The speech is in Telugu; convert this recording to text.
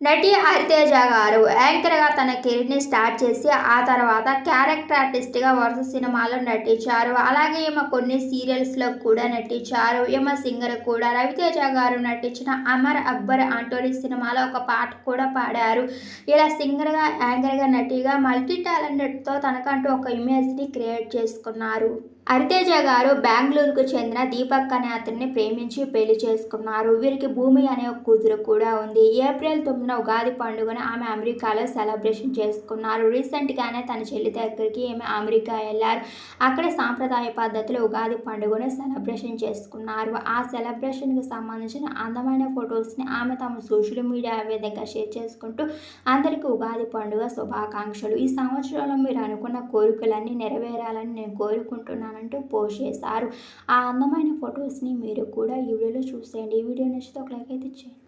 నటి హరితేజ గారు యాంకర్గా తన కెరీర్ని స్టార్ట్ చేసి ఆ తర్వాత క్యారెక్టర్ ఆర్టిస్ట్గా వరుస సినిమాల్లో నటించారు. అలాగే ఈమె కొన్ని సీరియల్స్లో కూడా నటించారు. ఈమె సింగర్ కూడా. రవితేజ గారు నటించిన అమర్ అక్బర్ ఆంటోనీ సినిమాలో ఒక పాట కూడా పాడారు. ఇలా సింగర్గా యాంకర్గా నటిగా మల్టీ టాలెంటెడ్తో తనకంటూ ఒక ఇమేజ్ని క్రియేట్ చేసుకున్నారు. హరితేజ గారు బెంగళూరుకు చెందిన దీపక్ అనే అతన్ని ప్రేమించి పెళ్ళి చేసుకున్నారు. వీరికి భూమి అనే ఒక కూతురు కూడా ఉంది. ఏప్రిల్ తొమ్మిదిన ఉగాది పండుగను ఆమె అమెరికాలో సెలబ్రేషన్ చేసుకున్నారు. రీసెంట్గానే తన చెల్లి దగ్గరికి ఆమె అమెరికా వెళ్ళారు. అక్కడ సాంప్రదాయ పద్ధతిలో ఉగాది పండుగను సెలబ్రేషన్ చేసుకున్నారు. ఆ సెలబ్రేషన్కి సంబంధించిన అందమైన ఫొటోస్ని ఆమె తమ సోషల్ మీడియా వేదికగా షేర్ చేసుకుంటూ అందరికీ ఉగాది పండుగ శుభాకాంక్షలు. ఈ సంవత్సరంలో మీరు అనుకున్న కోరికలన్నీ నెరవేరాలని నేను కోరుకుంటున్నాను. అంటూ పోస్ట్ చేశారు. ఆ అందమైన ఫొటోస్ని మీరు కూడా ఈ వీడియోలో చూసేయండి. ఈ వీడియో నచ్చితే ఒక లైక్ అయితే చేయండి.